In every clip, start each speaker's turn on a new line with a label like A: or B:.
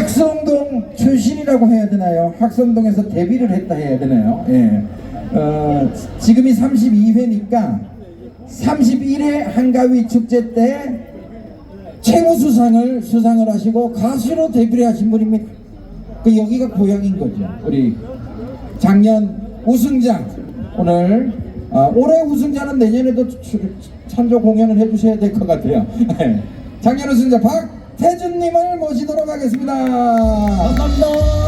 A: 학성동 출신이라고 해야 되나요? 학성동에서 데뷔를 했다 해야 되나요? 예. 어, 지금이 32회니까 31회 한가위 축제 때 최우수상을 수상을 하시고 가수로 데뷔를 하신 분입니다. 그 여기가 고향인 거죠. 우리 작년 우승자 오늘 어, 올해 우승자는 내년에도 추- 찬조 공연을 해주셔야 될 것 같아요. 작년 우승자 박 태준님을 모시도록 하겠습니다. 감사합니다.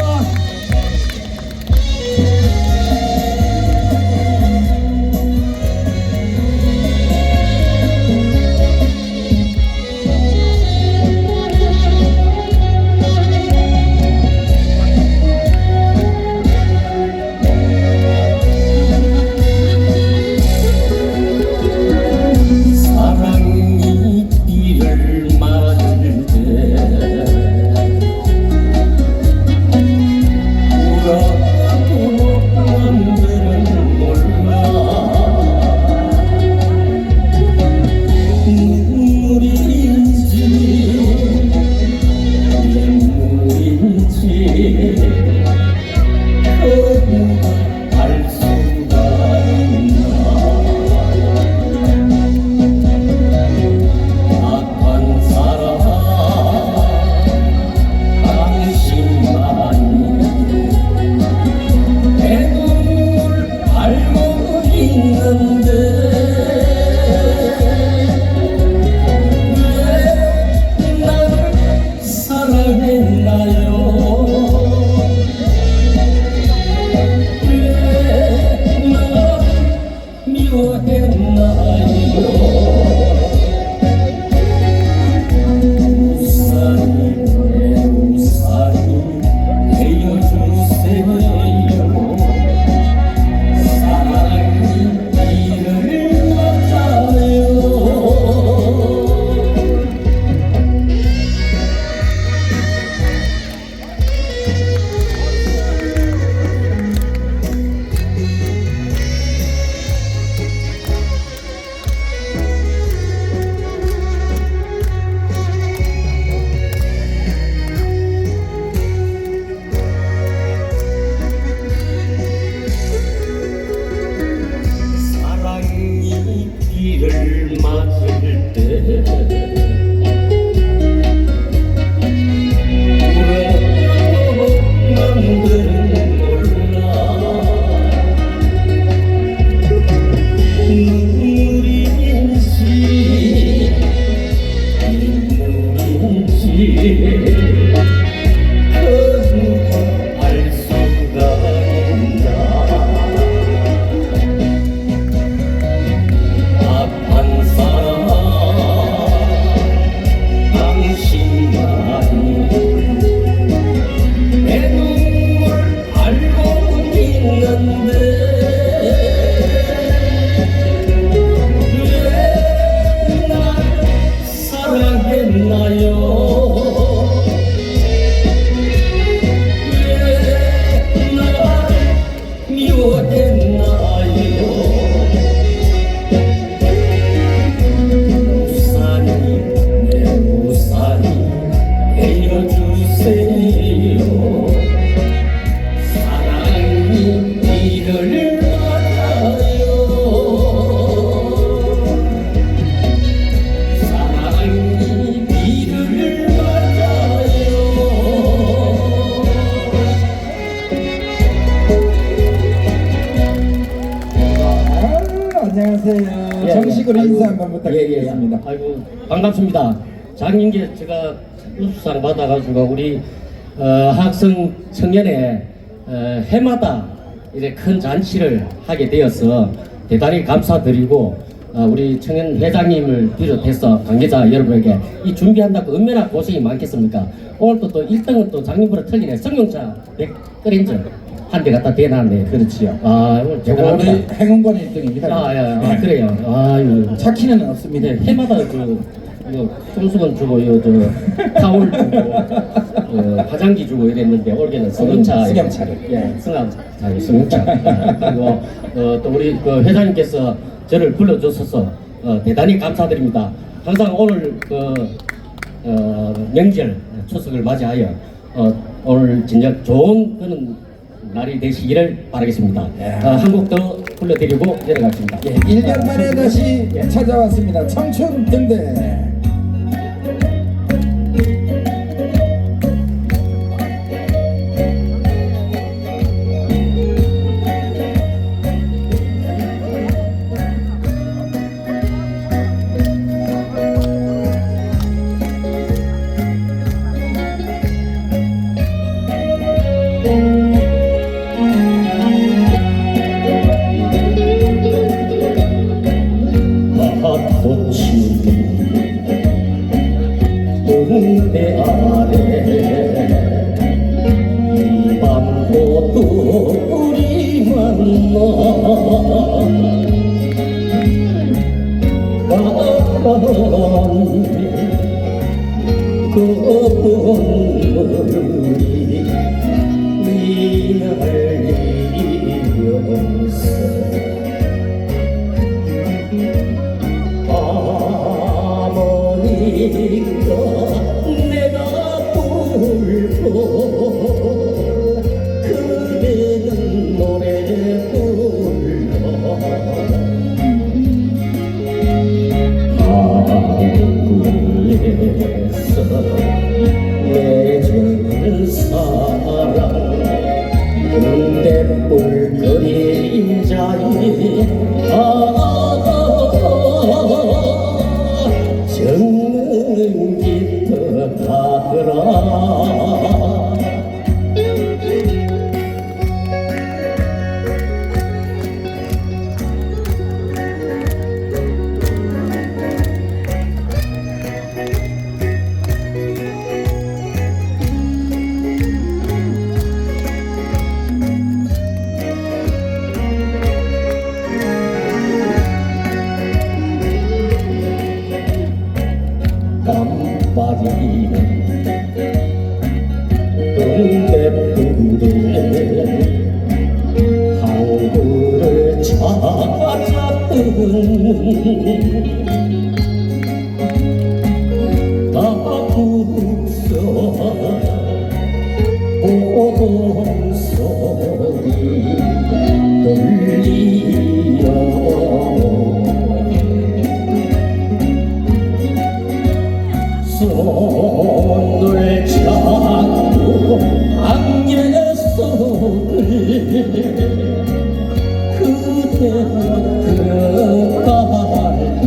B: 미워했나요 비 사랑했나요? 왜날 미워했나요? 우산이 내 우산이 되어주세요 예.
A: 인사 한번 부탁드리겠습니다.
B: 예, 예. 아이고 반갑습니다. 작년에 제가 우수상 받아가지고 우리 어, 학생 청년회 어, 해마다 이제 큰 잔치를 하게 되어서 대단히 감사드리고 어, 우리 청년 회장님을 비롯해서 관계자 여러분에게 이 준비한다고 얼마나 고생이 많겠습니까? 오늘 또, 또 1등은 또 작년보다 틀리네. 성룡차 100 끓인 줄 한 대 갖다 대놨네. 그렇지요. 아, 오늘
A: 저거 우리
B: 대단합니다.
A: 행운권 1등입니다.
B: 아, 예, 아, 그래요. 아유.
A: 차키는 없습니다.
B: 네, 해마다 그, 그 손수건 주고, 요, 저, 타올 주고, 어, 화장지 주고 이랬는데, 올해는 승용차.
A: 승용차를.
B: 예, 승용차, 승용차. 예, 그리고, 어, 또 우리 그 회장님께서 저를 불러주셔서, 어, 대단히 감사드립니다. 항상 오늘 그, 어, 명절, 추석을 맞이하여, 어, 오늘 진짜 좋은 그런 날이 되시기를 바라겠습니다.
A: 예.
B: 어, 한곡 더 불러드리고 내려가겠습니다.
A: 예, 1년 만에 다시 찾아왔습니다. 청춘 등대.
B: 그분들이 위날 그 손을 잡고 안개 속을 그대로 걸어갈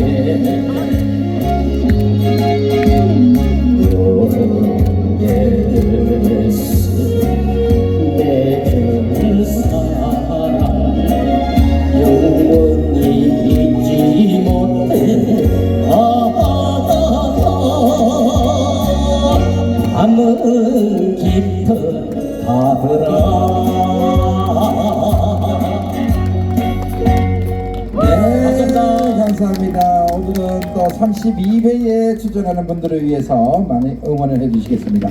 B: 깊은
A: 네, 감사합니다. 오늘은 또 32회에 출전하는 분들을 위해서 많이 응원을 해주시겠습니다.